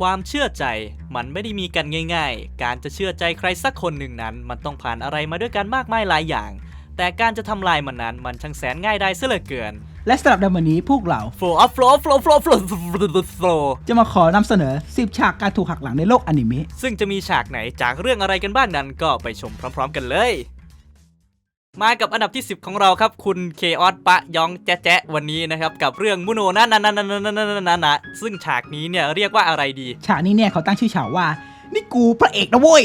ความเชื่อใจมันไม่ได้มีกันง่าย ๆ การจะเชื่อใจใครสักคนหนึ่งนั้น มันต้องผ่านอะไรมาด้วยกันมากมายหลายอย่าง แต่การจะทำลายมันนั้นมันช่างแสนง่ายได้เสียเหลือเกิน และสำหรับในวันนี้พวกเรา flow up flow up flow flow flow flow flow จะมาขอนำเสนอ 10 ฉากการถูกหักหลังในโลกอนิเมะซึ่งจะมีฉากไหนจากเรื่องอะไรกันบ้างนั้นก็ไปชมพร้อม ๆ กันเลย มากับอันดับที่ 10 ของเราครับ คุณเคออสปะยองแจ๊ะแจ๊ะวันนี้นะครับ กับเรื่องมุโนนะนะนะนะนะนะนะนะนะซึ่งฉากนี้เนี่ยเรียกว่าอะไรดี ฉากนี้เนี่ยเขาตั้งชื่อฉากว่า นี่กูพระเอกนะเว้ย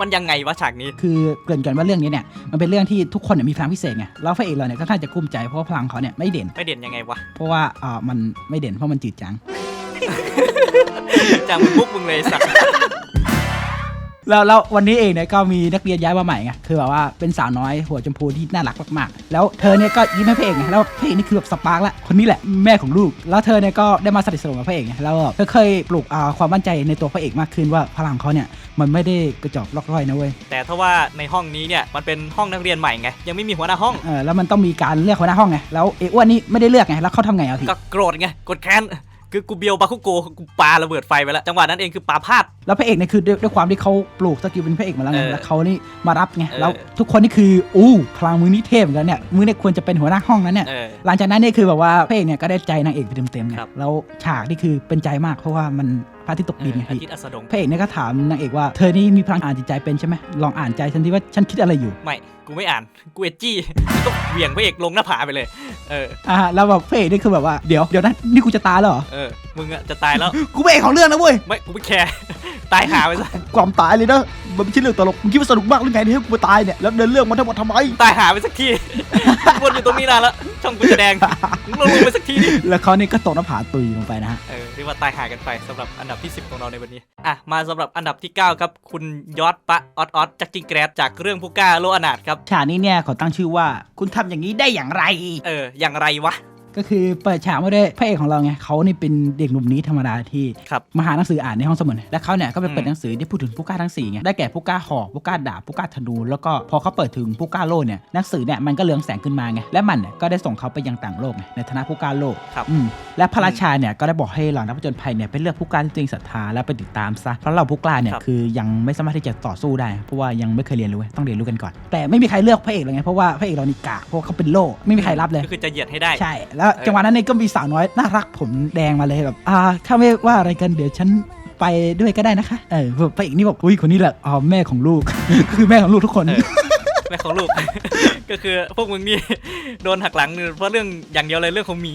มันยังไงวะฉากนี้ คือเกริ่นกันว่าเรื่องนี้เนี่ยมันเป็นเรื่องที่ทุกคนเนี่ยมีพลังพิเศษไงแล้วพระเอกเราเนี่ยก็น่าจะกุ้มใจเพราะว่าพลังเขาเนี่ยไม่เด่นไม่เด่นยังไงวะเพราะว่าอ่ามันไม่เด่นเพราะมันจืดจางจังมึงมุกมึงเลยสัตว์ แล้วแล้ววันนี้เองเนี่ยก็มีนักเรียนย้ายมาใหม่ไงคือแบบว่าเป็นสาวน้อยหัวชมพูที่น่ารักมากๆ แล้วเธอเนี่ยก็ยิ้มให้พระเอกไงแล้วพระเอกนี่คือแบบสปาร์กละคนนี้แหละแม่ของลูก แล้วเธอเนี่ยก็ได้มาสนิทสนมกับพระเอกไงแล้วเธอเคยปลูกอ่าความมั่นใจในตัวพระเอกมากขึ้นว่าพลังเขาเนี่ยมันไม่ได้กระจอกลอกร่อยนะเว้ยแต่ถ้าว่าในห้องนี้เนี่ยมันเป็นห้องนักเรียนใหม่ไงยังไม่มีหัวหน้าห้องเออแล้วมันต้องมีการเลือกหัวหน้าห้องไงแล้วเออ้วนนี่ไม่ได้เลือกไงแล้วเขาทำไงเอาทีก็โกรธไงกดแค้น คือกูเบียวบาคุโกกูปาระเบิดไฟไปแล้ว จังหวะนั้นเองคือปาพลาด แล้วพระเอกเนี่ยคือด้วยด้วยความที่เขาปลูกสกิลเป็นพระเอกมาแล้วไงเออแล้วเขานี่มารับไงเออ แล้วทุกคนนี่คืออู้พลังมือนี่เทพเหมือนกันเนี่ยมือเนี่ยควรจะเป็นหัวหน้าห้องนั้นเนี่ย เออ หลังจากนั้นเนี่ยคือแบบว่าพระเอกเนี่ยก็ได้ใจนางเอกไปเต็มๆไงครับ แล้วฉากนี่คือเป็นใจมากเพราะว่ามันพ ระอาทิตย์ตกเอดินอไงอาพี่ทิตย์อัสดงพระเอกเนี่ยก็ถามนางเอกว่าเธอนี่มีพลังอ่านจิตใจเป็นใช่ไหมลองอ่านใจฉันที่ว่าฉันคิดอะไรอยู่ไม่กูไม่อ่านกูเอจจี้ก็เหวี่ยงพระเอกลงหน้าผาไปเลย เอออ่าแล้วแบบพระเอกนี่คือแบบว่าเดี๋ยวเดี๋ยวนะนี่กูจะตายแล้วเหรอเออมึงอะจะตายแล้วกูเป็นเอกของเรื่องนะเว้ยไม่กูไม่แคร์ตายหาไปซะความตายเลยนะมันไม่ใช่เรื่องตลกมึงคิดว่าสนุกมากหรือไงที่ให้กูตายเนี่ยแล้วเดินเรื่องมันทั้งหมดทำไม ตายหาไปสักทีวนอยู่ตรงนี้นานแล้ว ช่องกูจะแดงมึงลงลงไปสักทีดิแล้วเขานี่ก็ตกหน้าผาตุยลงไปนะฮะเออเรียกว่าตายหากันไปสำหรับอันดับที่ 10 ของเราในวันนี้ อะ มาสำหรับอันดับที่ 9 ครับ คุณยอดปะออดออดจากจิงแกรดจากเรื่องผู้กล้าโลอนาถครับ ฉากนี้เนี่ยเขาตั้งชื่อว่า คุณทำอย่างนี้ได้อย่างไร เออ อย่างไรวะ ก็คือเปิดฉากมาด้วยพระเอกของเราไงเขานี่เป็นเด็กหนุ่มนี้ธรรมดาที่ครับมาหาหนังสืออ่านในห้องสมุดและเขาเนี่ยก็ไปเปิดอืมหนังสือที่พูดถึงผู้กล้าทั้งสี่ไงได้แก่ผู้กล้าหอกผู้กล้าดาบผู้กล้าธนูแล้วก็พอเขาเปิดถึงผู้กล้าโล่เนี่ยหนังสือเนี่ยมันก็เลืองแสงขึ้นมาไงและมันเนี่ยก็ได้ส่งเขาไปยังต่างโลกไงในฐานะผู้กล้าโลกครับอืมและพระราชาเนี่ยก็ได้บอกให้เหล่านักผจญภัยเนี่ยไปเลือกผู้กล้าที่ตัวเองศรัทธาแล้วไปติดตามซะเพราะเราผู้กล้าเนี่ยครับคือยังไม่สามารถที่จะต่อสู้ได้ เพราะว่ายังไม่เคยเรียนรู้ไงต้องเรียนรู้กันก่อน แต่ไม่มีใครเลือกพระเอกเลยไงเพราะว่าพระเอกเรานี่กากเพราะว่าเขาเป็นโล่ไม่มีใครรับเลยก็คือจะเหยียดให้ได้ใช่แล้วจังหวะนั้นเนี่ยก็มีสาวน้อยน่ารักผมแดงมาเลยแบบอ่าข้าไม่ว่าอะไรกันเดี๋ยวฉันไปด้วยก็ได้นะคะ เออพระเอกนี่บอกอุ้ยคนนี้แหละอ๋อแม่ของลูก คือแม่ของลูกทุกคนเออแม่ของลูก ก็คือพวกมึงนี่โดนหักหลังเพราะเรื่องอย่างเดียวเลยเรื่องของหมี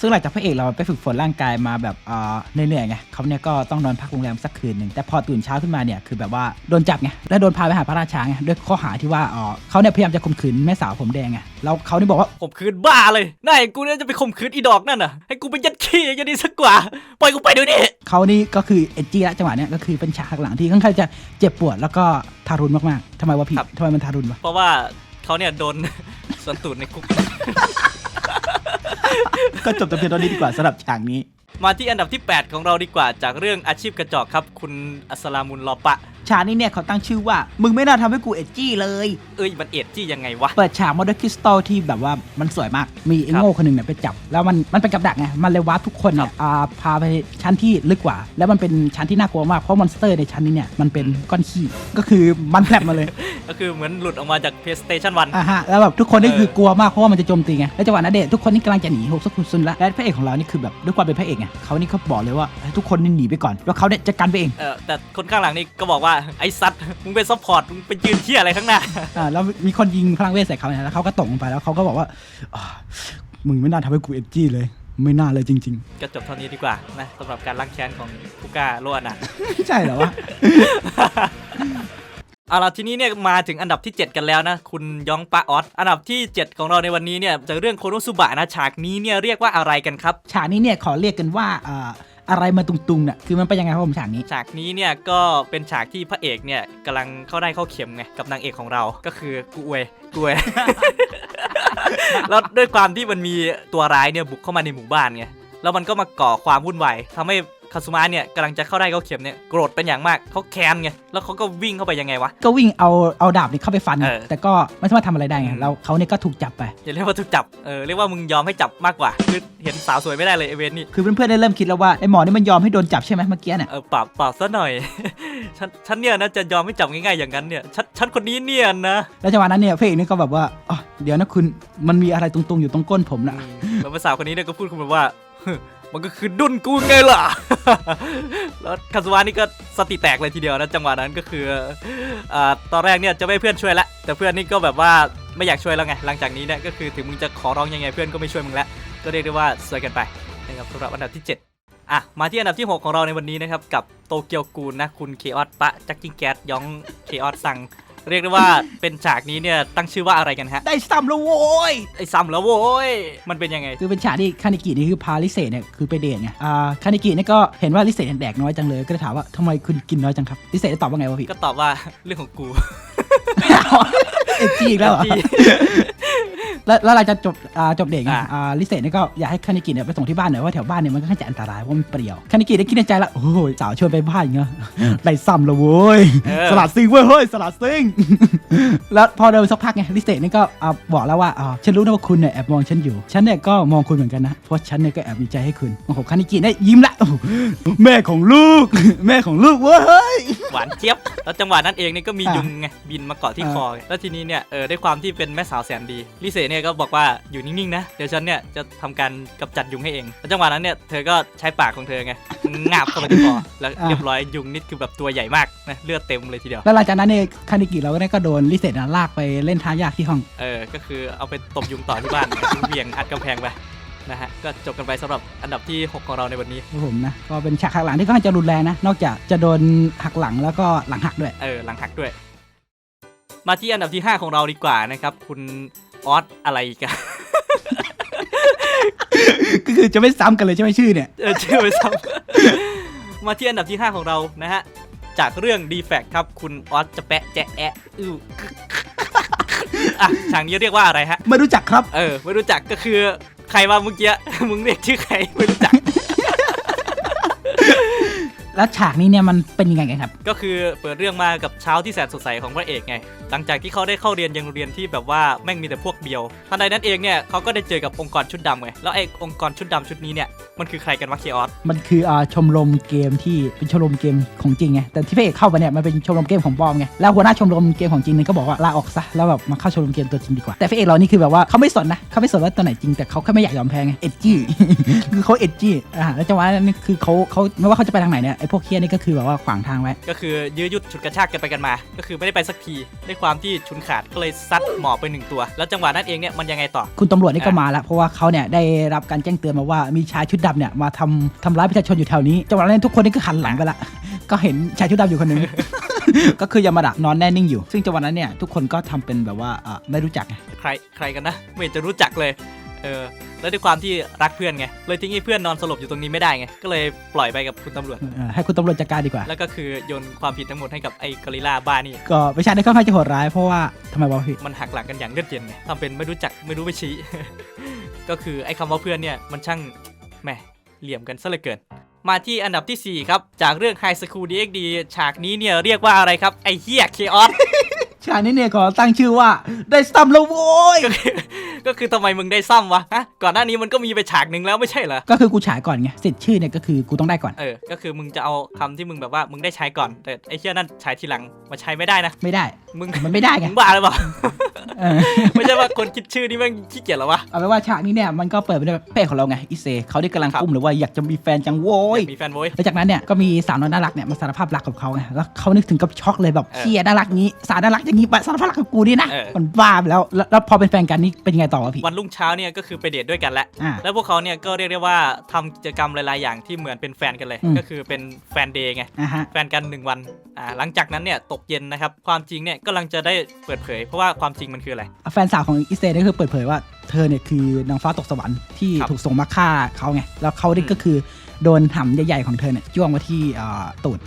ซึ่งหลังจากพระเอกเราไปฝึกฝนร่างกายมาแบบอ่าเหนื่อยๆไงเขาเนี่ยก็ต้องนอนพักโรงแรมสักคืนหนึ่งแต่พอตื่นเช้าขึ้นมาเนี่ยคือแบบว่าโดนจับไงและโดนพาไปหาพระราชาไงด้วยข้อหาที่ว่าอ๋อเขาเนี่ยพยายามจะข่มขืนแม่สาวผมแดงไง แล้วเขานี่บอกว่าข่มขืนบ้าเลยนายกูเนี่ยจะไปข่มขืนอีดอกนั่นน่ะ ให้กูไปยัดขี้จะดีสักกว่า ปล่อยกูไปเดี๋ยวนี้เขานี่ก็คือเอจจี้ละจังหวะเนี้ยก็คือเป็นฉากหลังที่ค่อนข้างจะเจ็บปวดแล้วก็ทารุณมากๆทำไมวะพี่ครับทำไมมันทารุณวะเพราะว่าเขาเนี่ยโดนสวนตูดในคุก ก็จบแต่เพียงเท่านี้ดีกว่าสำหรับฉากนี้ มาที่อันดับที่ 8 ของเราดีกว่าจากเรื่องอาชีพกระจอกครับ คุณอัสลามุนลอปะ ฉากนี้เนี่ยเขาตั้งชื่อว่า มึงไม่น่าทำให้กูเอจจี้เลย เอ้ยมันเอ็ดจี้ยังไงวะ เปิดฉากมาด้วยคริสตัลที่แบบว่ามันสวยมาก มีไอ้ครับโง่คนหนึ่งเนี่ยไปจับ แล้วมันมันเป็นกับดักไง มันเลยวาร์ปทุกคนเนี่ยอ่าพาไปชั้นที่ลึกกว่า แล้วมันเป็นชั้นที่น่ากลัวมาก เพราะมอนสเตอร์ในชั้นนี้เนี่ยมันเป็นก้อนขี้ก็คือมันแผลบมาเลย ก็คือเหมือนหลุดออกมาจาก PlayStation 1 อ่าฮะแล้วแบบทุกคนนี่เออคือกลัวมากเพราะว่ามันจะโจมตีไงแล้วจังหวะนั้นเด็ทุกคนนี่กำลังจะหนีโฮกซกคุณซุนละและพระเอกของเรานี่คือแบบด้วยความเป็นพระเอกไงเขานี่เขาบอกเลยว่าให้ทุกคนนี่หนีไปก่อนแล้วเขาเนี่ยจะกันไปเอง เออแต่คนข้างหลังนี่ก็บอกว่าไอ้ซัดมึงเป็นซัพพอร์ตมึงไปยืนเที่ยอะไรข้างหน้าอ่าแล้วมีคนยิงพลังเวทใส่เขาเนี่ยแล้วเขาก็ตกลงไปแล้วเขาก็บอกว่าอ่ามึงไม่น่าทำให้กูเอจจี้เลย ไม่น่าเลยจริง ก็จบเท่านี้ดีกว่านะสำหรับการล้างแค้นของผู้กล้าโลอนาถๆไม่ใช่เหรอวะ เอาล่ะทีนี้เนี่ยมาถึงอันดับที่ 7 กันแล้วนะ คุณยองปะออสอันดับที่ 7 ของเราในวันนี้เนี่ยจากเรื่องโคโนสุบะนะฉากนี้เนี่ยเรียกว่าอะไรกันครับ ฉากนี้เนี่ยขอเรียกกันว่าอ่า อะไรมาตุงๆเนี่ยคือมันเป็นยังไงครับผมฉากนี้ ฉากนี้เนี่ยก็เป็นฉากที่พระเอกเนี่ยกำลังเข้าได้เข้าเข็มไงกับนางเอกของเราก็คือกูเวยกูเวย แล้วด้วยความที่มันมีตัวร้ายเนี่ยบุกเข้ามาในหมู่บ้านไงแล้วมันก็มาก่อความวุ่นวายทำให้ คาสุมะเนี่ยกำลังจะเข้าได้เข้าเข็มเนี่ยโกรธเป็นอย่างมากเขาแค้นไงแล้วเขาก็วิ่งเข้าไปยังไงวะ ก็วิ่งเอาเอาดาบนี่เข้าไปฟัน เออ แต่ก็ไม่สามารถทำอะไรได้ไงอืมแล้วเขาเนี่ยก็ถูกจับไป อย่าเรียกว่าถูกจับเออเรียกว่ามึงยอมให้จับมากกว่าคือเห็นสาวสวยไม่ได้เลยไอเวนนี่คือเพื่อนๆได้เริ่มคิดแล้วว่าไอ้หมอนี่มันยอมให้โดนจับใช่ไหมเมื่อกี้เนี่ยเออปรับปรับซะหน่อย ฉันฉันเนี่ยนะจะยอมให้จับง่ายๆอย่างนั้นเนี่ยฉันฉันคนนี้เนี่ยนะแล้วจังหวะนั้นเนี่ยพระเอกนี่ก็แบบว่าอ๋อเดี๋ยวนะคุณมันมีอะไรตรงๆอยู่ตรงก้นผมนะแล้วภาษาวคนนี้เนี่ยก็พูดขึ้นมาว่า มันก็คือดุนกูไงล่ะ แล้วคาสวานี่ก็สติแตกเลยทีเดียวนะจังหวะนั้นก็คืออ่าตอนแรกเนี่ยจะไม่เพื่อนช่วยละแต่เพื่อนนี่ก็แบบว่าไม่อยากช่วยแล้วไงหลังจากนี้เนี่ยก็คือถึงมึงจะขอร้องยังไงเพื่อนก็ไม่ช่วยมึงแล้วก็เรียกได้ว่าสวยกันไปนะครับสำหรับอันดับที่ 7อะมาที่อันดับที่ 6 ของเราในวันนี้นะครับ กับโตเกียวกูลนะ คุณเคออสปะ จักกิ้งแก๊สยองเคออสสั่ง เรียกได้ว่าเป็นฉากนี้เนี่ยตั้งชื่อว่าอะไรกันฮะ ได้ซ้ำแล้วโว้ยไอ้ซ้ำแล้วโว้ยมันเป็นยังไง คือเป็นฉากที่คานิกินี่คือพาลิเซเนี่ยคือไปเดทไงอ่าคานิกินี่ก็เห็นว่าลิเซเนี่ยแดกน้อยจังเลยก็เลยถามว่าทำไมคุณกินน้อยจังครับลิเซได้ตอบว่าไงวะพี่ก็ตอบว่าเรื่องของกู เอ็ดจีอีกแล้วเหรอที่แล้วแล้วหลังจากจบอ่าจบเด็กไงอ่าอ่าลิเซเนี่ยก็อยากให้คานิกิเนี่ยไปส่งที่บ้านหน่อยเพราะแถวบ้านเนี่ยมันก็ค่อนข้างจะอันตรายเพราะมันเปรี่ยวคานิกิได้คิดในใจละโอ้ยสาวชวนไปบ้านเงี้ยได้ซ้ำและโว้ยเออ สลัดซิงเว้ยเฮ้ยสลัดซิง แล้วพอเดินสักพักไงลิเซนี่ก็อ่าบอกแล้วว่าอ่าฉันรู้นะว่าคุณเนี่ยแอบมองฉันอยู่ฉันเนี่ยก็มองคุณเหมือนกันนะเพราะฉันเนี่ยก็แอบมีใจให้คุณโอ้โหคานิกิได้ยิ้มละโอ้โหแม่ของลูก แม่ของลูกเว้ย หวานเจี๊ยบ แล้วจังหวะนั้นเองเนี่ยก็มีอะ ยุงไงบินมาเกาะที่อ่าคอไงแล้วทีนี้เนี่ยเออด้วยความที่เป็นแม่สาวแสนดีลิเซเนี่ยก็บอกว่าอยู่นิ่งๆนะเดี๋ยวฉันเนี่ยจะทำการกำจัดยุงให้เองแล้วจังหวะนั้นเนี่ยเธอก็ใช้ปากของเธอไงงาบเข้าไปที่คอแล้วเรียบร้อยยุงนี่คือแบบตัวใหญ่มากนะเลือดเต็มเลยทีเดียวแล้วหลังจากนั้นเนี่ยคานิกิเราก็ได้ก็โดนลิเซนะลากไปเล่นท้ายากที่ห้องเออก็คือเอาไปตบยุงต่อที่บ้านเบี่ยงอัดกำแพงไปนะฮะก็จบกันไปสำหรับอันดับที่ 6 ของเราในวันนี้ครับผมนะก็เป็นฉากหักหลังที่ค่อนข้างจะรุนแรงนะ นอกจากจะโดนหักหลังแล้วก็หลังหักด้วย เออ หลังหักด้วย มาที่อันดับที่ 5 ของเราดีกว่านะครับ คุณออสอะไรอีกัน ก็คือจะไม่ซ้ำกันเลยใช่ไหมชื่อเนี่ย เออชื่อไปซ้ำมาที่อันดับที่ 5 ของเรานะฮะ จากเรื่อง d e f a c t ครับ คุณออสจะแปะแจะแอะอื้ออะฉากนี้เรียกว่าอะไรฮะ ไม่รู้จักครับ เออ ไม่รู้จักก็คือใครว่าเมื่อกี้ มึงเรียกชื่อใครไม่รู้จัก แล้วฉากนี้เนี่ยมันเป็นยังไงกันครับ ก็คือเปิดเรื่องมากับเช้าที่แสนสดใสของพระเอกไง หลังจากที่เขาได้เข้าเรียนยังโรงเรียนที่แบบว่าแม่งมีแต่พวกเบียวทันใดนั้นเองเนี่ยเขาก็ได้เจอกับองค์กรชุดดำไง แล้วไอ้องค์กรชุดดำชุดนี้เนี่ยมันคือใครกันวะเคออส มันคืออ่าชมรมเกมที่เป็นชมรมเกมของจริงไง แต่ที่พระเอกเข้าไปเนี่ยมันเป็นชมรมเกมของปลอมไง แล้วหัวหน้าชมรมเกมของจริงเนี่ยก็บอกว่าลาออกซะ แล้วแบบมาเข้าชมรมเกมตัวจริงดีกว่า แต่พระเอกเรานี่คือแบบว่าเขาไม่สนนะเขาไม่สนว่าตัวไหนจริงแต่เขาแค่ไม่อยากยอมแพ้ไง เอ็ดจี้ คือเขาเอ็ดจี้ อ่า แล้วจังหวะนั้นนี่คือเขาเขาไม่ว่าเขาจะไปทางไหนเนี่ยไอ้พวกเคียนี่ก็คือแบบว่าขวางทางไว้ ก็คือยื้อยุดฉุดกระชากกันไปกันมา ก็คือไม่ได้ไปสักทีด้วยความที่ชุนขาดก็เลยซัดหมอบไปหนึ่งตัว แล้วจังหวะนั้นเองเนี่ยมันยังไงต่อ คุณตำรวจนี่ก็อะมาแล้วเพราะว่าเขาเนี่ยได้รับการแจ้งเตือนมาว่ามีชายชุดดำเนี่ยมาทำทำร้ายประชาชนอยู่แถวนี้จังหวะนั้นทุกคนนี่ก็หันหลังไปละก็เห็นชายชุดดำอยู่คนหนึ่งก็คือยามาดะนอนแน่นิ่งอยู่ ซึ่งจังหวะนั้นเนี่ยทุกคนก็ทำเป็นแบบว่าเอ่อไม่รู้จักไงใครใครกันนะ ไม่เห็นจะรู้จักเลย เออ แล้วด้วยความที่รักเพื่อนไง เลยทิ้งให้เพื่อนนอนสลบอยู่ตรงนี้ไม่ได้ไง ก็เลยปล่อยไปกับคุณตำรวจ เอ่อให้คุณตำรวจจัดการดีกว่า แล้วก็คือโยนความผิดทั้งหมดให้กับไอ้กอริลลาบ้านี่ ก็ประชาชนค่อนข้างจะโหดร้ายเพราะว่าทำไมวะพี่ มันหักหลังกันอย่างเลือดเย็นไงทำเป็นไม่รู้จักไม่รู้ไปชี้ ก็คือไอ้คำว่าเพื่อนเนี่ยมันช่างแหมเหลี่ยมกันซะเหลือเกิน มาที่อันดับทีสี่4 ครับ จากเรื่อง High School DxD ฉากนี้เนี่ยเรียกว่าอะไรครับ ไอ้เฮียเคออส ฉากนี้เนี่ยขอตั้งชื่อว่าได้ซ้ำแล้วโว้ย ก็คือก็คือทำไมมึงได้ซ้ำวะฮะก่อนหน้านี้มันก็มีไปฉากหนึ่งแล้วไม่ใช่เหรอ ก็คือกูฉายก่อนไงสิทธิ์ชื่อเนี่ยก็คือกูต้องได้ก่อน เออ ก็คือมึงจะเอาคำที่มึงแบบว่ามึงได้ใช้ก่อน แต่ไอ้เชี่ยนั่นใช้ทีหลังมาใช้ไม่ได้นะ ไม่ได้ มึงมันไม่ได้ไง มึงบ้าหรือเปล่า เออ ไม่ ใช่ว่าคนคิดชื่อนี่แม่งขี้เกียจเหรอวะ เอาเป็นว่าฉากนี้เนี่ยมันก็เปิดไปด้วยเป้ของเราไงอิเซเขาได้กำลังครับ กุ้มหรือว่าอยากจะมีแฟนจังโว้ยมีแฟนโว้ย แล้วจากนั้นเนี่ยก็มีสาวน้อยน่ารักเนี่ยมาสารภาพรักกับเขาไงแล้วเขานึกถึงกับช็อกเลยแบบเออเชียน่ารักงี้สาวน่ารักอย่างงี้มาสารภาพรักกับกูนี่นะเออ มันบ้าไปแล้วแล้วแล้วพอเป็นแฟนกันนี่เป็นยังไงต่อวะพี่วันรุ่งเช้าเนี่ยก็คือไปเดทด้วยกันแล้ว อ่า แล้วพวกเขาเนี่ยก็เรียกได้ว่าทำกิจกรรมหลาย ๆ อย่างที่เหมือนเป็นแฟนกันเลย อืม ก็คือเป็นแฟนเดย์ไง อ่าฮะ แฟนกัน 1 วัน อ่า หลังจากนั้นเนี่ยตกเย็นนะครับ ความจริงเนี่ยกำลังจะได้เปิดเผย เพราะว่าความจริงมันคืออะไร แฟนสาวของอิเซนี่คือเปิดเผยว่าเธอเนี่ยคือนางฟ้าตกสวรรค์ที่ครับถูกส่งมาฆ่าเขาไง แล้วเขานี่อืมก็คือโดนหำใหญ่ๆของเธอเนี่ยจ้วงมาที่อ่าตูด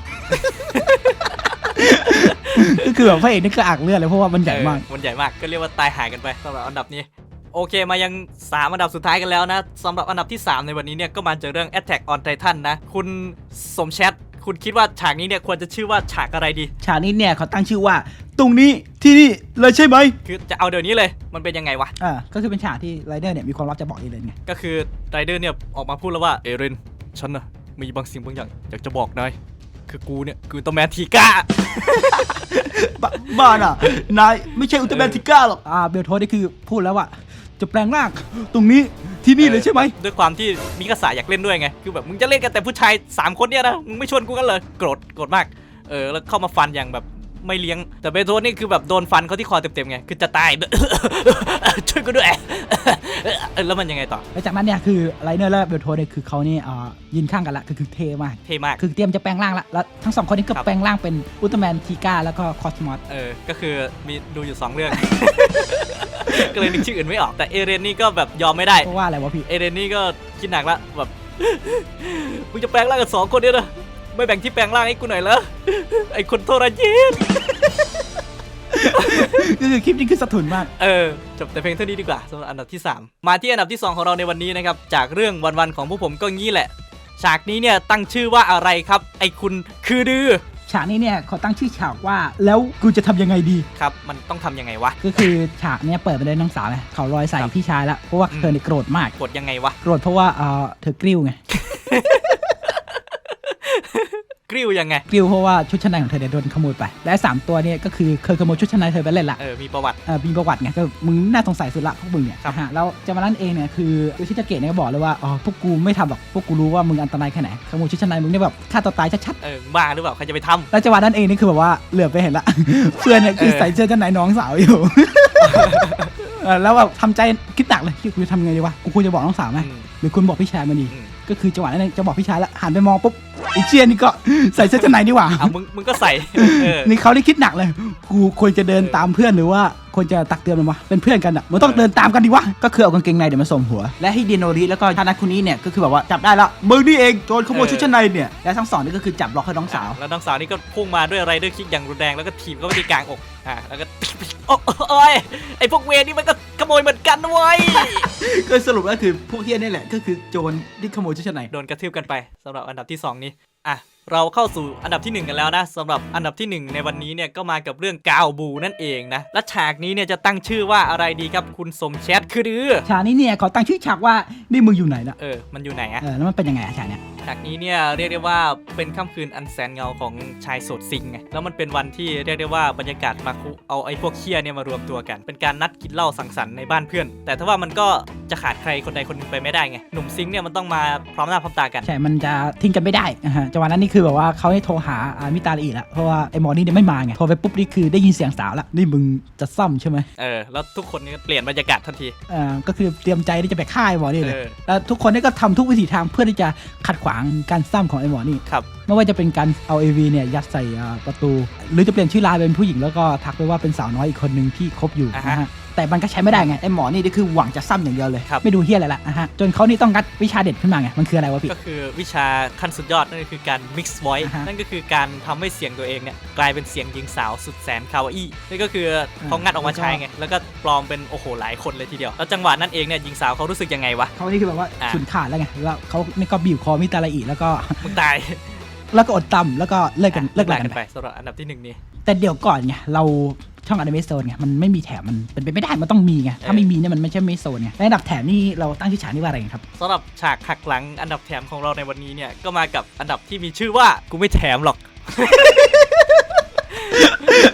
ก็คือแบบพระเอกนี่ก็อักเลือดเลยเพราะว่ามันใหญ่มากเออมันใหญ่มากก็เรียกว่าตายหายกันไปสำหรับอันดับนี้โอโอเคมายัง 3 อันดับสุดท้ายกันแล้วนะสำหรับอันดับที่ 3 ในวันนี้เนี่ยก็มาจากเรื่อง Attack on Titan นะ คุณสมแชทคุณคิดว่าฉากนี้เนี่ยควรจะชื่อว่าฉากอะไรดี ฉากนี้เนี่ยเขาตั้งชื่อว่า ตรงนี้ที่นี่เลยใช่ไหมคือจะเอาเดี๋ยวนี้เลย มันเป็นยังไงวะ อ่าก็คือเป็นฉากที่ไรเดอร์เนี่ยมีความลับจะบอกเอเลนไงก็คือไรเดอร์เนี่ยออกมาพูดแล้วว่า เอเรน ฉันนะมีบางสิ่งบางอย่างอยากจะบอกนาย คือกูเนี่ยคือตัวแมนทีก้าบ้าบ้าน่ะ นายไม่ใช่อุลตร้าแมนทิก้าหรอกอ่าเบลโทสนี่คือพูดแล้วว่าจะแปลงร่างตรงนี้ที่นี่เลยใช่ไหมด้วยความที่มิกาสาอยากเล่นด้วยไง คือแบบมึงจะเล่นกันแต่ผู้ชาย 3 คนเนี่ยนะ มึงไม่ชวนกูกันเลย โกรธ โกรธมาก เออ แล้วเข้ามาฟันอย่างแบบ ไม่เลี้ยง แต่เบโทสนี่คือแบบโดนฟันเขาที่คอเต็มๆไง คือจะตาย ช่วยกูด้วยเออแล้วมันยังไงต่อแล้วจากนั้นเนี่ยคือไรเดอร์และเบลโทสเนี่ยคือเขานี่อ่ายืนข้างกันละคือคือเท่มากเท่มากคือเตรียมจะแปลงร่างละแล้วทั้งสองคนนี้ก็ครับแปลงร่างเป็นอุลตร้าแมนทีก้าแล้วก็คอสมอสเออก็คือมีดูอยู่ 2 เรื่องก็เลยนึกชื่ออื่นไม่ออกแต่เอเรนนี่ก็แบบยอมไม่ได้เพราะว่าอะไรวะพี่เอเรนนี่ก็คิดหนักละแบบมึงจะแปลงร่างกันสองคนเนี่ยนะ ไม่แบ่งที่แปลงร่างให้กูหน่อยเหรอไอคนโทรยีนก็คือคลิปนี้คือสะทุนมาก เออ จบแต่เพียงเท่านี้ดีกว่าสำหรับอันดับที่ 3 มาที่อันดับที่ 2 ของเราในวันนี้นะครับ จากเรื่องวันๆของพวกผมก็งี้แหละ ฉากนี้เนี่ยตั้งชื่อว่าอะไรครับ ไอคุณคือดื้อฉากนี้เนี่ยเขาตั้งชื่อฉากว่าแล้วกูจะทำยังไงดีครับ มันต้องทำยังไงวะก็คือฉากเนี้ยเปิดไปด้วยน้องสาวไงเขารอยใส่ครับพี่ชายละเพราะว่าอืมเธอเนี่ยโกรธมากกดยังไงวะโกรธเพราะว่าเออเธอกริ้วไง กริ้วยังไง กริ้วเพราะว่าชุดชั้นในของเธอเนี่ยโดนขโมยไป และสามตัวเนี่ยก็คือเคยขโมยชุดชั้นในเธอไปเล่นละเออมีประวัติ เออมีประวัติไงก็มึงน่าสงสัยสุดละพวกมึงเนี่ยครับ นะฮะแล้วจามานั้นเองเนี่ยคือโยชิตาเกะเนี่ยก็บอกเลยว่าอ๋อพวกกูไม่ทำหรอกพวกกูรู้ว่ามึงอันตรายแค่ไหนขโมยชุดชั้นในมึงเนี่ยแบบฆ่าตัวตายชัดเออบ้าหรือเปล่าใครจะไปทำ ๆแล้วจังหวะนั้นเองนี่คือแบบว่าเหลือบไปเห็นละ เพื่อนเนี่ยคือเออ ใส่เสื้อชั้นในน้องสาวอยู่ เออแล้วแบบทำใจคิดหนักเลยกูจะทำไงดีวะกูควรจะบอกน้องสาวไหมอืมหรือคุณบอกพี่ชายมาดี อืมก็คือจังหวะนั้นเองจะบอกพี่ชายแล้วหันไปมองปุ๊บ ไอ้เชียนี่ก็ใส่เสื้อชั้นในนี่หว่าเอามึงมึงก็ใส่เออ นี่เขาได้คิดหนักเลย กูควรจะเดินตามเพื่อนหรือว่าควรจะตักเตือนมันวะเป็นเพื่อนกันอะมันต้องเดินตามกันดิวะก็คือเอากางเกงในเดี๋ยวมาส่งหัว และฮิเดโนริแล้วก็ทานาคุนิเนี่ยก็คือแบบว่าจับได้แล้วมึงนี่เองโจรขโมยชุดชั้นในเนี่ยและทั้งสองนี่ก็คือจับล็อกให้น้องสาว แล้วน้องสาวนี่ก็พุ่งมาด้วยไรเดอร์คิกอย่างรุนแรงแล้วก็ถีบเข้าไปที่กลางอกอ่าแล้วก็โอ้โอ้ยไอพวกเวรนี่มันก็ขโมยเหมือนกันนะเว้ย ก็สรุปก็คือพวกเฮียนี่แหละ ก็คือโจรที่ขโมยชุดชั้นในโดนกระทืบกันไปสำหรับอันดับที่ 2 นี้ อะ เราเข้าสู่อันดับทีหนึ่1 กันแล้วนะสำหรับอันดับทีหนึ่1 ในวันนี้เนี่ยก็มากับเรื่องกาวบูนั่นเองนะและฉากนี้เนี่ยจะตั้งชื่อว่าอะไรดีครับคุณสมแชทคือดื้อฉากนี้เนี่ยขอตั้งชื่อฉากว่านี่มึงอยู่ไหนนะเออมันอยู่ไหนอะเออแล้วมันเป็นยังไงอะฉากเนี้ย ฉากนี้เนี่ยเรียกได้ว่าเป็นค่ำคืนอันแสนเงาของชายโสดซิงไงแล้วมันเป็นวันที่เรียกได้ว่าบรรยากาศมาคุเอาไอ้พวกเคียเนี่ยมารวมตัวกัน เป็นการนัดกินเหล้าสังสรรค์ในบ้านเพื่อน แต่ถ้าว่ามันก็จะขาดใครคนใดคนหนึ่งไปไม่ได้ไงหนุ่มซิงเนี่ยมันต้องมาพร้อมหน้าพร้อมตากัน ใช่ มันจะทิ้งกันไม่ได้นะฮะจังหวะนั้นนี่คือแบบว่าเขาให้โทรหาอามิตาลีแล้วเพราะว่าไอ้หมอนี่เนี่ยไม่มาไงโทรไปปุ๊บนี่คือได้ยินเสียงสาวละนี่มึงจะซ่อมใช่ไหมเออแล้วทุกคนนี่ก็เปลี่ยนบรรยากาศทันทีอ่าก็คือเตรียมใจที่จะไปฆ่าไอ้หมอนี่เลยเออแล้วทุกคนนี่ก็ทำทุกวิถีทางเพื่อที่จะขัดขวางการซ่อมของไอ้หมอนี่ครับไม่ว่าจะเป็นการเอา AV เนี่ยยัดใส่ประตู หรือจะเปลี่ยนชื่อลายเป็นผู้หญิงแล้วก็ทักไปว่าเป็นสาวน้อยอีกคนหนึ่งที่คบอยู่นะฮะ แต่มันก็ใช้ไม่ได้ไงไอ้หมอนี่นี่คือหวังจะซ่อมอย่างเดียวเลย ครับ ไม่ดูเฮียอะไรละนะฮะจนเขานี่ต้องงัดวิชาเด็ดขึ้นมาไงมันคืออะไรวะพี่ ก็คือวิชาขั้นสุดยอดนั่นก็คือการ mix voice อ่าฮะนั่นก็คือการทำให้เสียงตัวเองเนี่ยกลายเป็นเสียงหญิงสาวสุดแสนคาวาอี้นี่ก็คือเขางัดออกมาใช้ไงแล้วก็ปลอมเป็นโอ้โหหลายคนเลยทีเดียวแล้วจังหวะนั้นเองเนี่ยหญิงสาวเขารู้สึกยังไงวะ เขานี่คือแบบว่าอะ ฉุนขาดแล้วไงแล้วเขานี่ก็บีบคอมิตาลาอิแล้วก็ มึงตาย แล้วก็อดตำแล้วก็เลิกกันเลิกลากักันนไปไปสำหรับอันดับที่หนึ่งนี้ แต่เดี๋ยวก่อนไงเราช่องอนิเมะโซนไงมันไม่มีแถมมันเป็นไปไม่ได้มันต้องมีไงถ้าไม่มีเนี่ยมันไม่ใช่เมะโซนไงและอันดับแถมนี่เราตั้งชื่อฉากนี้ว่าอะไรกันครับสำหรับฉากหักหลังอันดับแถมของเราในวันนี้เนี่ยก็มากับอันดับที่มีชื่อว่ากูไม่แถมหรอก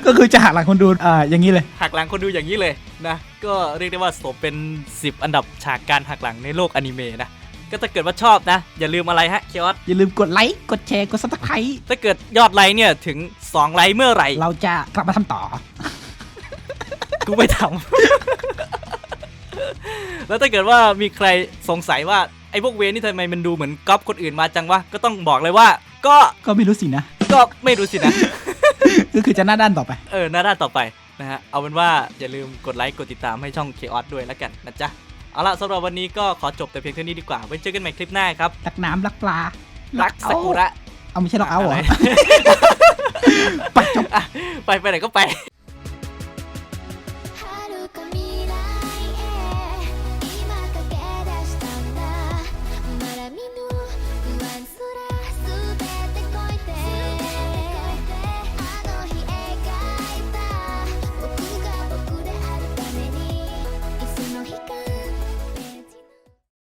ก็คือจะหักหลังคนดูอ่าอย่างนี้เลยหักหลังคนดูอย่างนี้เลยนะก็เรียกได้ว่าสมเป็น 10 อันดับฉากการหักหลังในโลกอนิเมะนะ ก็ถ้าเกิดว่าชอบนะ อย่าลืมอะไรฮะเคียสอย่าลืมกดไลค์กดแชร์กดซับสไครต์ถ้าเกิดยอดไลค์เนี่ยถึง 2 ไลค์เมื่อไหร่เราจะกลับมาทำต่อ กูไม่ทำ แล้วถ้าเกิดว่ามีใครสงสัยว่าไอ้พวกเวรนี่ทำไมมันดูเหมือนก๊อปคนอื่นมาจังวะ ก็ต้องบอกเลยว่า ก็ก็ไม่รู้สินะ ก็ไม่รู้สินะ ก็คือจะหน้าด้านต่อไป เออหน้าด้านต่อไปนะฮะ เอาเป็นว่าอย่าลืมกดไลค์กดติดตามให้ช่อง k อ o s ด้วยแล้วกันนะจ๊ะ เอาละสำหรับวันนี้ก็ขอจบแต่เพียงเท่านี้ดีกว่าไว้เจอกันใหม่คลิปหน้าครับ รักน้ำรักปลารักซากุระเอาไม่ใช่รักเอาเหรอะไไปจบ อะไปไปไหนก็ไป